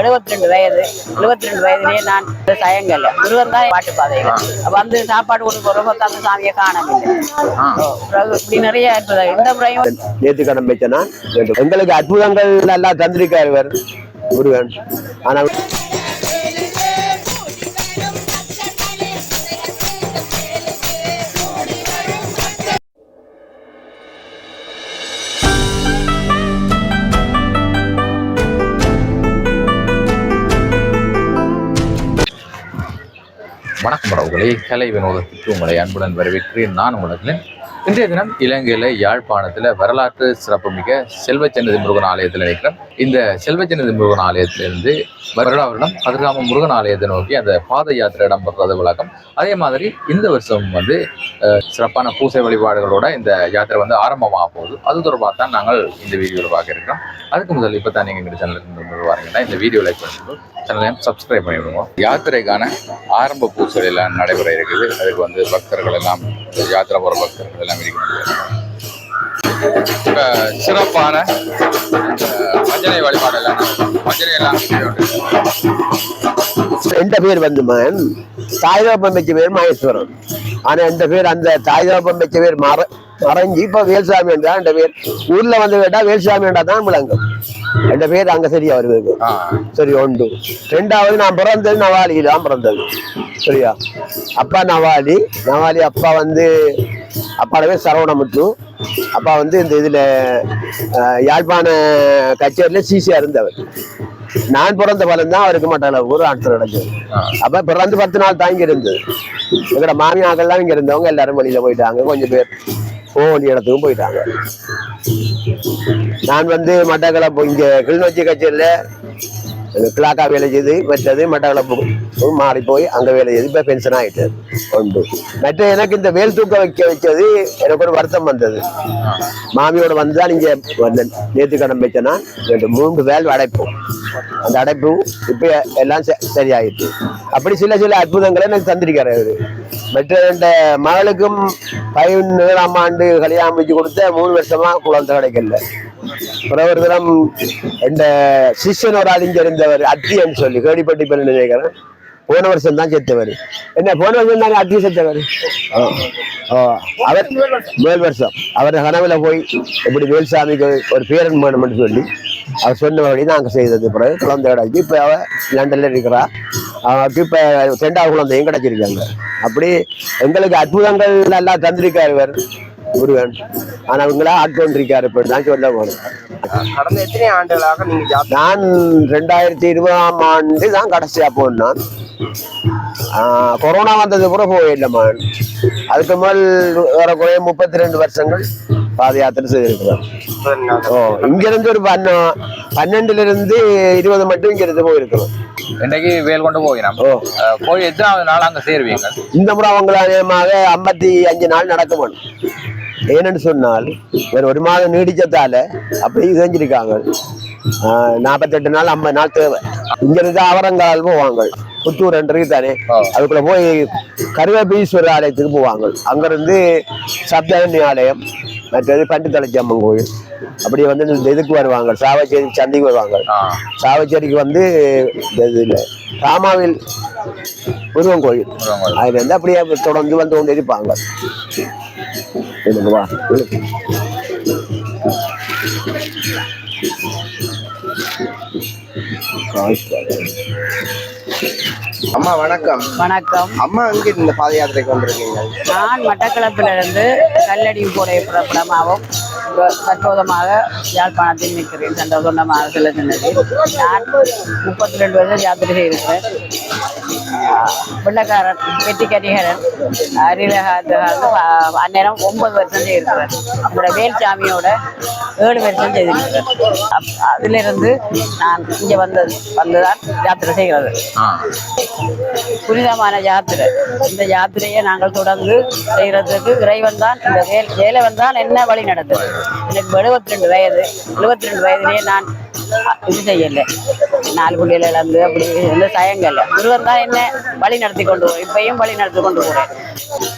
எழுபத்தி ரெண்டு வயது எழுபத்தி ரெண்டு வயதுலயே நான் தயங்கல முருகன் தான் பாட்டு பாதையில. வந்து சாப்பாடு கொண்டு போறப்ப அந்த சாமியை காணவில்லை. இப்படி நிறைய இந்த முறையும் நேத்து கடன் வச்சனா எங்களுக்கு அற்புதங்கள் எல்லாம் தந்திருக்காரு முருகன். ஆனா வணக்கம் உறவுகளே. கலை வினோதத்துக்கு உங்களை அன்புடன் வரவேற்கிறேன். நான் உலகில் இன்றைய தினம் இலங்கையில யாழ்ப்பாணத்துல வரலாற்று சிறப்புமிக்க செல்வச்சன்னதி முருகன் ஆலயத்தில் இருக்கிறோம் இந்த செல்வச்சன்னதி முருகன் ஆலயத்திலிருந்து வருடா வருடம் கதிர்காம முருகன் ஆலயத்தை நோக்கி அந்த பாத யாத்திரை இடம்பெறது வழக்கம். அதே மாதிரி இந்த வருஷம் வந்து சிறப்பான பூசை வழிபாடுகளோட இந்த யாத்திரை வந்து ஆரம்பமாக போகுது. அது தொடர்பாக தான் நாங்கள் இந்த வீடியோவில் பார்க்க இருக்கிறோம். அதுக்கு முதல் இப்போ தான் நீங்கள் எங்கள் சேனலுக்கு வரீங்கன்னா இந்த வீடியோ லைக் பண்ணிட்டு சேனலையும் சப்ஸ்கிரைப் பண்ணிவிடுவோம் யாத்திரைக்கான ஆரம்ப பூசல் எல்லாம் நடைபெற இருக்குது. அதுக்கு வந்து பக்தர்கள் எல்லாம் யாத்திரை போகிற பக்தர்கள் எல்லாம் இருக்க சிறப்பான இந்த மஞ்சளை வழிபாடு எல்லாம் எல்லாம் எந்த பேர் வந்து மகன்? தாய்தோப்பம் வச்ச பேர் மகேஸ்வரன். ஆனா இந்த பேர் அந்த தாய்தோப்பம் வச்ச பேர் மற மறைஞ்சி இப்ப வேல்சாமி என்றா அந்த பேர்? ஊர்ல வந்து கேட்டா வேல்சாமி என்றா தான் விளங்கும். என்ற பேர் அங்க சரியா வருது. ஆ. சரி உண்டு. ரெண்டாவது நான் பிறந்தது நவாலியில் தான் பிறந்தது. சரியா? அப்பா நவாலி. நவாலி அப்பா வந்து அப்பாவோட பேர் சரவணமுத்து. அப்பா வந்து இந்த இதுல யாழ்ப்பாண கச்சேரியில சிசியா இருந்தவர். நான் பிறந்த பலம் தான் அவருக்கு மட்டும் ஒரு ஆட்கள் நடந்தது. அப்ப பிறந்து பத்து நாள் தான் இங்க இருந்தது எங்களோட மாமியாக்கள்லாம் இங்க இருந்தவங்க எல்லாரும் வெளியில போயிட்டாங்க கொஞ்சம் பேர். போக வேண்டிய இடத்துக்கும் போயிட்டாங்க. நான் வந்து மட்டக்களப்பு இங்கே கிளிநொச்சி கச்சேரியில் கிளாக்கா வேலை செய்து மற்றது மட்டக்களப்பு மாறி போய் அங்க வேலை செய்து இப்ப பென்ஷன் ஆயிட்டது உண்டு. மற்ற எனக்கு இந்த வேல் தூக்க வைக்க வச்சது எனக்கு ஒரு வருத்தம் வந்தது. மாமியோட வந்து தான் இங்க வந்தேன். நேற்று கடன் வச்சேன்னா ரெண்டு மூன்று வேல் அடைப்போம் அந்த அடைப்பு இப்ப எல்லாம் ச- சரியாயிட்டு. அப்படி சில சில அற்புதங்களை எனக்கு தந்திருக்காரு அவரு. மற்ற மகளுக்கும் மகளுக்கும் பதினேழாம் ஆண்டு கல்யாணம் வச்சு கொடுத்த மூணு வருஷமா குழந்தை கிடைக்கல. பிரவர்தனம் இந்த சிஷ்யன் ஒரு ஆள் இங்க இருந்தவர் அத்தியன்னு சொல்லி கேடிப்பட்டி பெண் நினைக்கிறேன் போன வருஷம் தான் செத்தவர். என்ன போன வருஷம் தானே அத்தி செத்தவர்? அவர் மேல் வருஷம். அவர் கனவுல போய் இப்படி வேல்சாமிக்கு ஒரு பேரன் வேணும்னு சொல்லி அவர் சொன்னபடி நாங்கள் செய்தது. பிறகு குழந்தையோட இப்போ அவ லண்டன்ல இருக்கிறா. அவருக்கு இப்போ ரெண்டாவது குழந்தையும் கிடைச்சிருக்காங்க. அப்படி எங்களுக்கு அற்புதங்கள் நல்லா தந்திருக்காரு இவர் முருகன். ஆனா அவங்களா ஆட்கொண்டிருக்காரு இப்ப தான் சொல்ல போறேன் கடந்த எத்தனை ஆண்டுகளாக நீங்க நான் ரெண்டாயிரத்தி இருபதாம் ஆண்டு தான் கடைசியா போனேன் கொரோனா வந்தது கூட போயிடலம்மா அதுக்கு மேல் ஏறக்குறைய முப்பத்தி ரெண்டு வருஷங்கள் பாத யாத்திரை செய்திருக்கிறேன் ஓ இங்க இருந்து ஒரு பன்ன பன்னெண்டுல இருந்து இருபது மட்டும் இங்க இருந்து போயிருக்கிறோம். இன்னைக்கு வேல் கொண்டு போகிறோம். ஓ. போய் எத்தனாவது நாள் அங்க சேருவீங்க? இந்த முறை அவங்கள நேரமாக ஐம்பத்தி அஞ்சு நாள் நடக்குமன் ஏனென்று சொன்னால் ஒரு ஒரு மாதம் நீடிச்சதால அப்படி செஞ்சிருக்காங்க நாற்பத்தெட்டு நாள் ஐம்பது நாள் தேவை. இங்க இருந்து அவரங்கால் போவாங்க. புத்தூர் என்று தானே. அதுக்குள்ள போய் கருவேபீஸ்வரர் ஆலயத்துக்கு போவாங்க. அங்கிருந்து சப்தரணி ஆலயம் மற்றது பண்டித்தலைச்சி அம்மன் கோயில். அப்படி வந்து இதுக்கு வருவாங்க சாவச்சேரி சந்தைக்கு வருவாங்க. சாவச்சேரிக்கு வந்து இதுல ராமாவில் முருகன் கோயில். முருகன் கோயில். அதுல இருந்து அப்படியே தொடர்ந்து வந்து கொண்டு இருப்பாங்க. வா இவனுக்கு. அம்மா வணக்கம். வணக்கம். அம்மா அங்க இந்த பாத யாத்திரைக்கு வந்திருக்கீங்க? நான் மட்டக்களப்பில் இருந்து கல்லடி போடைய புறப்படமாகவும் தற்போதமாக யாழ்ப்பாணத்தில் நிற்கிறேன். சந்தோஷமாக செல்லுகின்றது நான் முப்பத்தி ரெண்டு வருஷம் யாத்திரை செய்திருக்கிறேன். வெற்றி கரிகரன் அரிலகாந்து அந்நேரம் ஒன்பது வருஷம் செய்திருக்கிறேன் நம்மளோட வேல்சாமியோட ஏழு வருஷம் செய்திருக்கிறேன் அப்- அதிலிருந்து நான் இங்கே வந்தது வந்துதான் யாத்திரை செய்கிறது. புனிதமான யாத்திரை. இந்த யாத்திரையை நாங்கள் தொடர்ந்து செய்யறதுக்கு இறைவன் தான் இந்த வேல் வேலவன் தான் என்ன வழி நடத்துது? எனக்கு எழுபத்தி ரெண்டு வயது. எழுபத்தி ரெண்டு வயதிலேயே நான் இது செய்யலை நாலு பிள்ளைகள் இழந்து அப்படி எந்த தயங்கல்ல முருகன் தான் என்ன வழி நடத்தி கொண்டு போய் இப்பயும் வழி நடத்தி கொண்டு போறேன்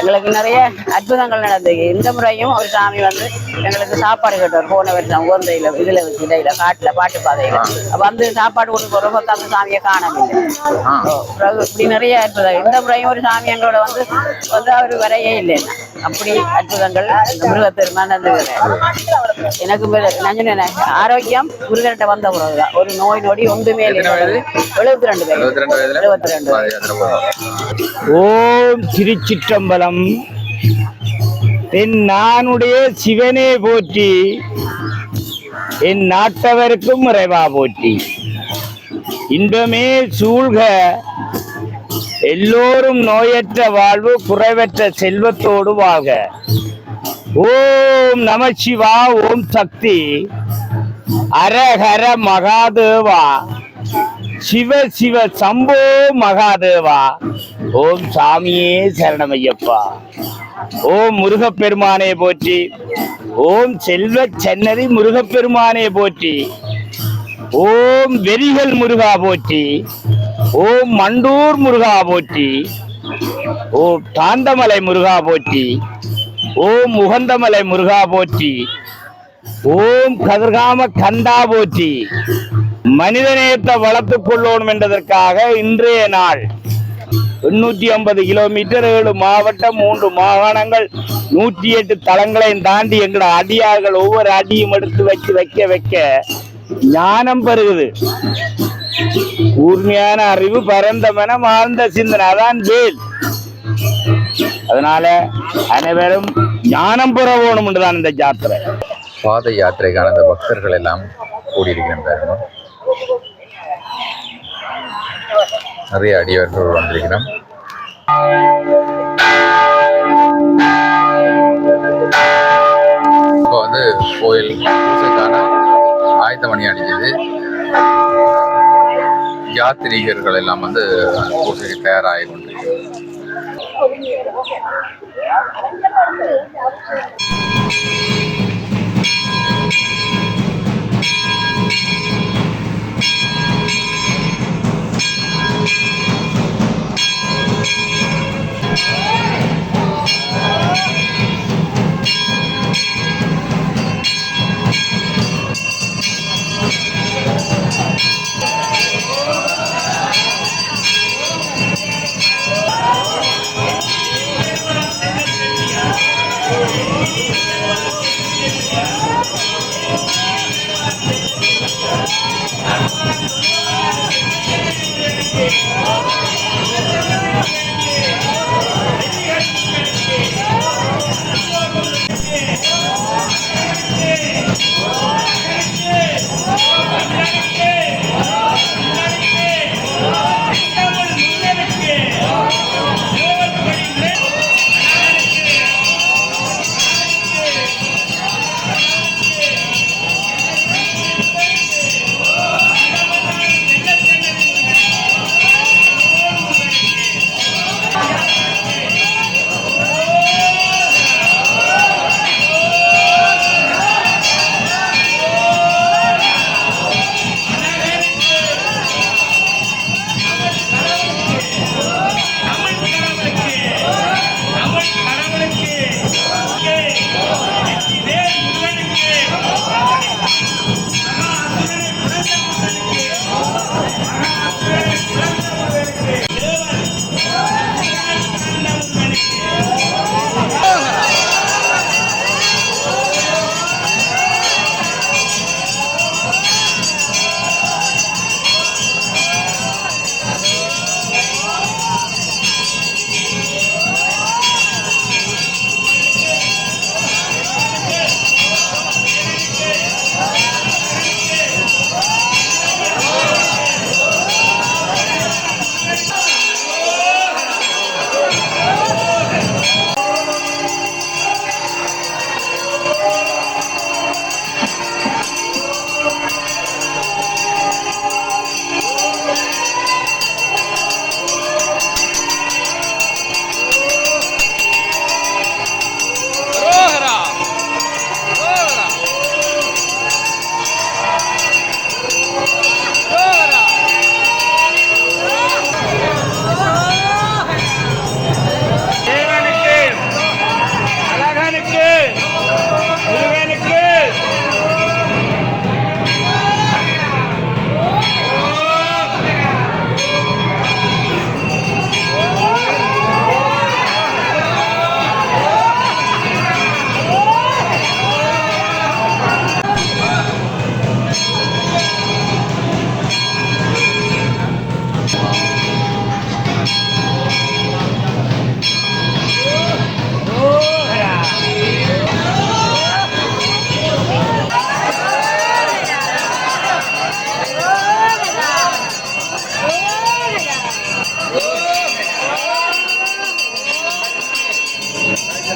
எங்களுக்கு நிறைய அற்புதங்கள் நடந்தது. இந்த முறையும் ஒரு சாமி வந்து எங்களுக்கு சாப்பாடு கேட்டார். போன வருஷம் உகந்தையில இதுல வச்சு இடையில காட்டுல பாட்டு பாதையில. வந்து சாப்பாடு கொண்டு போறப்ப அந்த சாமியை காணவில்லை. இப்படி நிறைய அற்புதம் இந்த முறையும் ஒரு சாமி எங்களோட வந்து வந்து அவர் வரையே இல்லை. அப்படி அற்புதங்கள் முருகப்பெருமான் எனக்கு சொன்னேனே, ஆரோக்கியம் வந்த பிறகுதான் ஒரு நோய் நொடி ஒன்றுமே? எழுபத்தி ரெண்டு பேர் எழுபத்தி ரெண்டு. ஓம் திருச்சிற்றம்பலம். என் நானுடைய சிவனே போற்றி. என் நாட்டவருக்கும் இறைவா போற்றி. இன்பமே சூழ்க. எல்லோரும் நோயற்ற வாழ்வு குறைவற்ற செல்வத்தோடு வாழ்க ஓம் நம சிவா ஓம் சக்தி. அரஹர மகாதேவா. சிவ சிவ சம்போ மகாதேவா. ஓம் சாமியே சரணமையப்பா. ஓம் முருகப்பெருமானே போற்றி. ஓம் செல்வ சென்னரி முருகப்பெருமானே போற்றி. ஓம் வெறிகள் முருகா போற்றி. ஓம் மண்டூர் முருகா போற்றி. ஓம் தாந்தமலை முருகா போற்றி. ஓம் உகந்தமலை முருகா போற்றி. ஓம் கதிர்காம கந்தா போற்றி. மனிதநேயத்தை வளர்த்துக் கொள்ளணும் என்பதற்காக இன்றைய நாள். எண்ணூற்றி ஐம்பது கிலோமீட்டர் ஏழு மாவட்டம் மூன்று மாகாணங்கள் நூற்றி எட்டு தளங்களையும் தாண்டி எங்களோட அடியார்கள் ஒவ்வொரு அடியும் எடுத்து வச்சு வைக்க வைக்க ஞானம் பெறுகுது. கூர்மையான அறிவு பரந்த மனம் ஆழ்ந்த சிந்தனை அதான் வேல். அதனால அனைவரும் ஞானம் பெற வேணும் தான் இந்த ஜாத்திரை. பாத யாத்திரைக்கான அந்த பக்தர்கள் எல்லாம் கூடியிருக்கின்றார்கள் நிறைய அடியவர்கள் வந்திருக்கிறோம். இப்போ வந்து கோயில் பூசைக்கான ஆயத்த மணி அடிக்குது. யாத்திரிகர்கள் எல்லாம் வந்து பூசைக்கு தயாராகி கொண்டிருக்கிறது Thank you. Yeah! う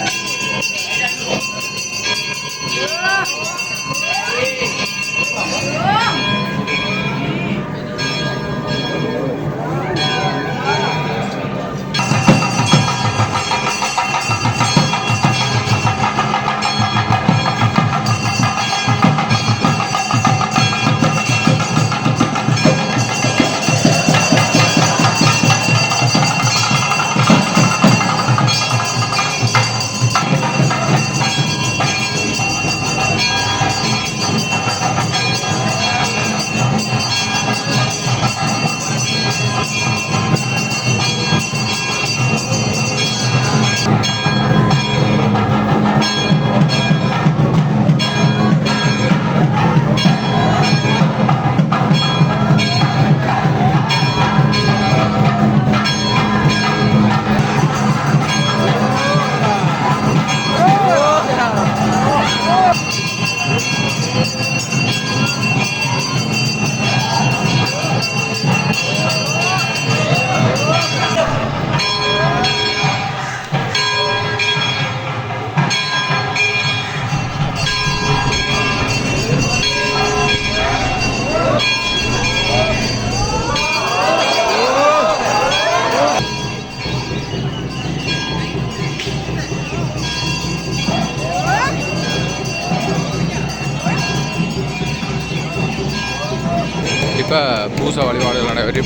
わ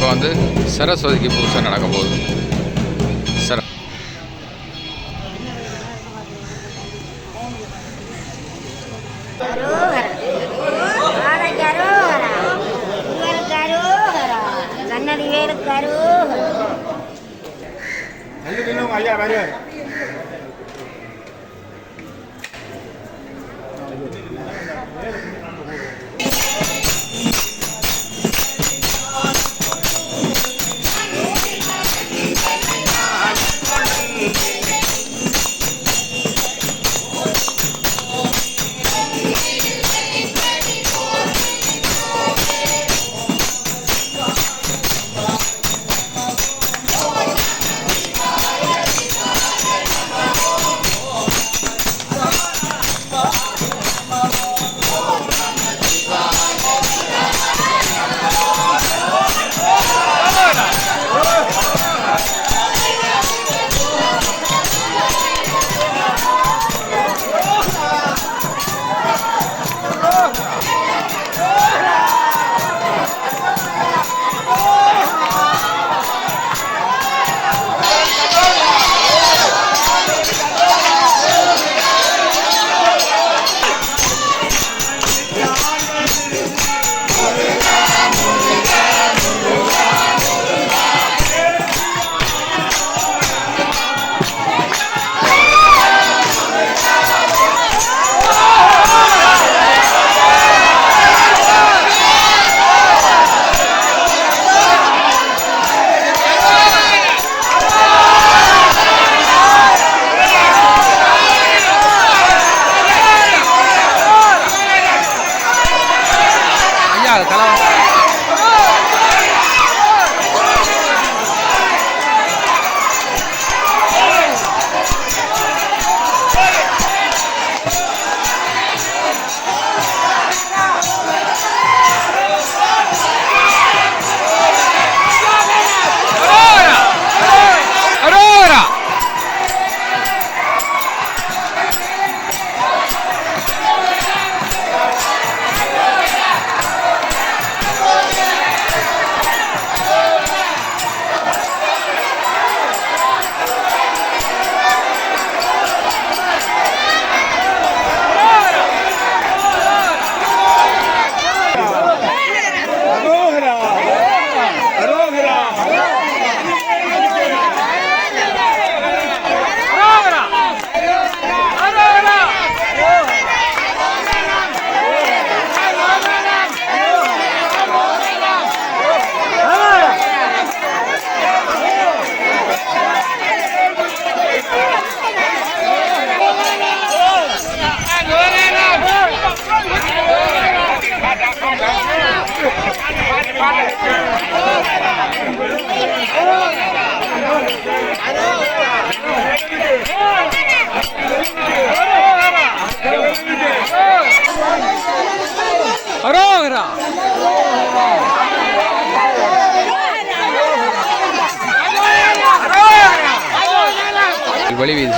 இப்போ வந்து சரஸ்வதிக்கு பூசை நடக்க போகுது. சர கண்ணடி வேறு கருகரா. ஐயா அரோரா வழி வீதி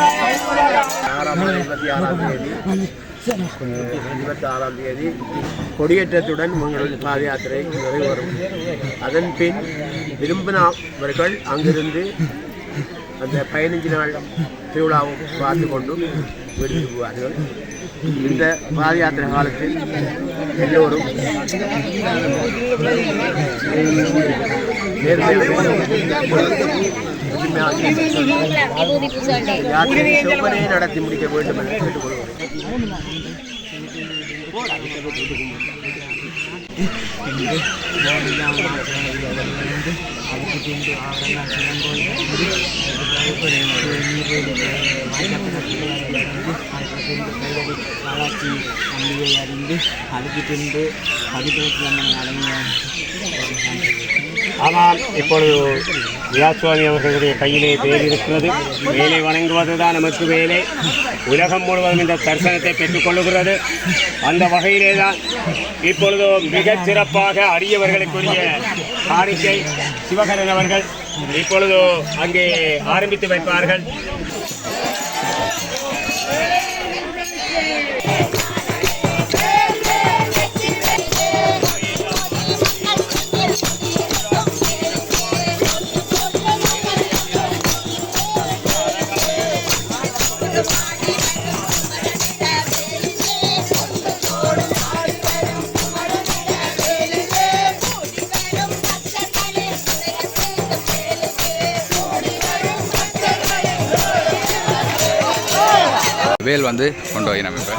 சுற்றி வருது ஆறாம் தேதி இருபத்தி ஆறாம் தேதி கொடியேற்றத்துடன் உங்களது பாத யாத்திரை நிறைவேறும் அதன் பின் விரும்பினவர்கள் அங்கிருந்து அந்த பதினஞ்சு நாள் திருவிழாவும் பார்த்து கொண்டும் வீடு திரும்புவார்கள் இந்த பாத யாத்திரை காலத்தில் எல்லோரும் நேர்மையாக யாத்திரை செவ்வனே நடத்தி முடிக்க வேண்டும் என்று கேட்டுக்கொள்கிறேன் வளர்ச்சி நம்பியை அறிந்து அதுக்கு பின்பு பதிப்பெட்டு அடங்கிய ஆமாம் இப்பொழுது வியாசுவாமி அவர்களுடைய கையிலே வேலை இருக்கிறது வேலை வணங்குவதுதான் நமக்கு வேலை உலகம் முழுவதும் இந்த தரிசனத்தை பெற்றுக்கொள்ளுகிறது அந்த வகையிலே தான் இப்பொழுது மிகச் சிறப்பாக அரியவர்களுக்குரிய காணிக்கை சிவகரன் அவர்கள் இப்பொழுது அங்கே ஆரம்பித்து வைப்பார்கள். வேல் வந்து கொண்டு போய் நம்ம. இப்போ